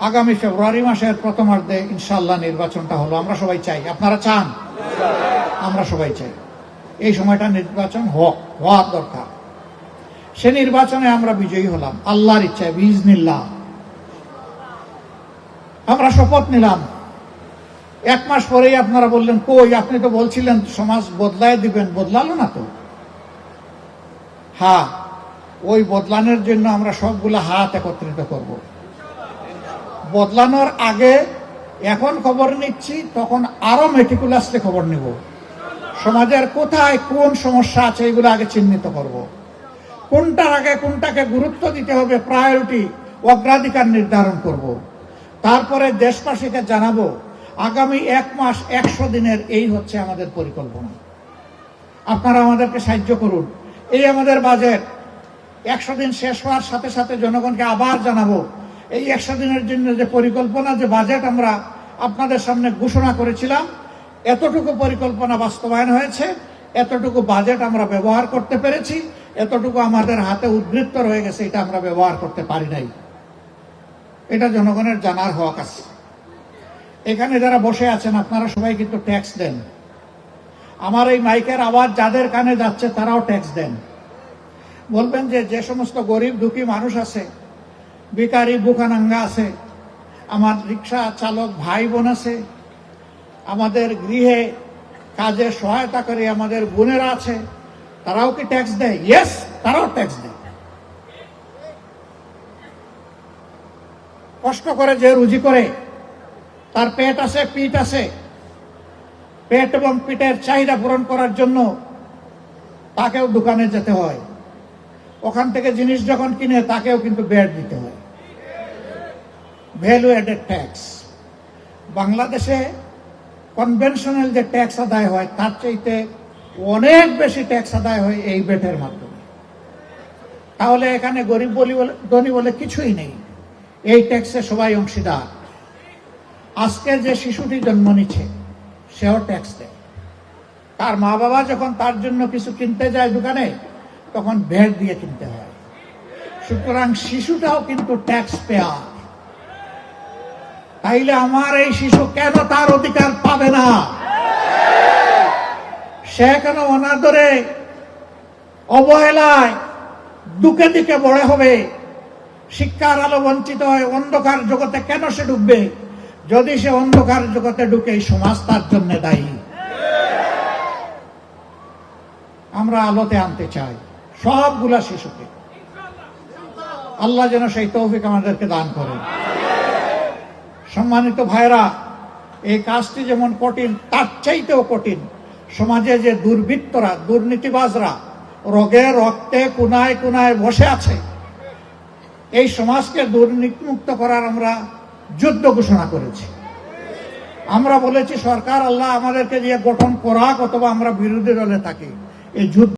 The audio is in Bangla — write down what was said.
আগামী ফেব্রুয়ারি মাসের প্রথমার্ধে ইনশাল্লাহ নির্বাচনটা হলো। আমরা সবাই চাই। আপনারা চান? আমরা সবাই চাই। এই সময়টা নির্বাচন হোক, হওয়ার দরকার। সে নির্বাচনে আমরা বিজয়ী হলাম। আল্লাহর ইচ্ছায় বিজনিল্লাহ আমরা শপথ নিলাম। এক মাস পরেই আপনারা বললেন, কই, আপনি তো বলছিলেন সমাজ বদলায় দিবেন। বদলালো না তো? হ্যাঁ ওই বদলানোর জন্য আমরা সবগুলো হাত একত্রিত করব। বদলানোর আগে এখন খবর নিচ্ছি, তখন আরও মেটিকুলাসলি খবর নিব। সমাজের কোথায় কোন সমস্যা আছে এগুলো আগে চিহ্নিত করব। কোনটার আগে কোনটাকে গুরুত্ব দিতে হবে প্রায়োরিটি অগ্রাধিকার নির্ধারণ করব। তারপরে দেশবাসীকে জানাব, আগামী এক মাস একশো দিনের এই হচ্ছে আমাদের পরিকল্পনা। আপনারা আমাদেরকে সাহায্য করুন। এই আমাদের বাজেট একশো দিন শেষ হওয়ার সাথে সাথে জনগণকে আবার জানাব এই একশো দিনের জন্য যে পরিকল্পনা, যে বাজেট আমরা আপনাদের সামনে ঘোষণা করেছিলাম, এতটুকু পরিকল্পনা বাস্তবায়ন হয়েছে, এতটুকু বাজেট আমরা ব্যবহার করতে পেরেছি, এতটুকু আমাদের হাতে উদ্বৃত্ত রয়ে গেছে, এটা আমরা ব্যবহার করতে পারি নাই। এটা জনগণের জানার হক আছে। এখানে যারা বসে আছেন, আপনারা সবাই কিন্তু ট্যাক্স দেন। আমার এই মাইকের আওয়াজ যাদের কানে যাচ্ছে, তারাও ট্যাক্স দেন। বলবেন যে যে সমস্ত গরিব দুঃখী মানুষ আছে বেকারি বুকানাঙ্গা আছে, আমার রিক্সা চালক ভাই বোন আছে, আমাদের গৃহে কাজে সহায়তা করে আমাদের বোনেরা আছে, তারাও কি ট্যাক্স দেয়? ইয়েস তারাও ট্যাক্স দেয়। কষ্ট করে যে রুজি করে, তার পেট আছে, পিঠ আছে। পেট এবং পিঠের চাহিদা পূরণ করার জন্য তাকেও দোকানে যেতে হয়। ওখান থেকে জিনিস যখন কিনে, তাকেও কিন্তু ব্যাট দিতে হয়। ভ্যালু অ্যাডেড ট্যাক্স বাংলাদেশে কনভেনশনাল যে ট্যাক্স আদায় হয়, তার চাইতে অনেক বেশি ট্যাক্স আদায় হয় এই বেটের মাধ্যমে। তাহলে এখানে গরিব বলি বলে, ধনী বলে কিছুই নেই। এই ট্যাক্সে সবাই অংশীদার। আজকে যে শিশুটি জন্ম নিচ্ছে, সেও ট্যাক্স দেয়। তার মা বাবা যখন তার জন্য কিছু কিনতে যায় দোকানে, তখন ভ্যাট দিয়ে কিনতে হয়। সুতরাং শিশুটাও কিন্তু ট্যাক্স পেয়ার তাইলে আমার এই শিশু কেন তার অধিকার পাবে না? সে কেন অনাদরে অবহেলায় দুকে দিকে বড় হবে? শিক্ষার আলো বঞ্চিত হয়, অন্ধকার জগতে কেন সে ডুববে? যদি সে অন্ধকার জগতে ঢুকে সমাজ তার জন্য দায়ী। আমরা আলোতে আনতে চাই সবগুলা শিশুকে। আল্লাহ যেন সেই তৌফিক আমাদেরকে দান করেন। সম্মানিত ভাইরা এই কাজটি যেমন কঠিন, তার চাইতেও কঠিন। সমাজে যে দুর্বৃত্তরা, দুর্নীতিবাজরা রোগে রক্তে কোনায় কোনায় বসে আছে, এই সমাজকে দুর্নীতিমুক্ত করার আমরা যুদ্ধ ঘোষণা করেছি। আমরা বলেছি, সরকার আল্লাহ আমাদেরকে দিয়ে গঠন করাক অথবা আমরা বিরোধী দলে থাকি। এই যুদ্ধ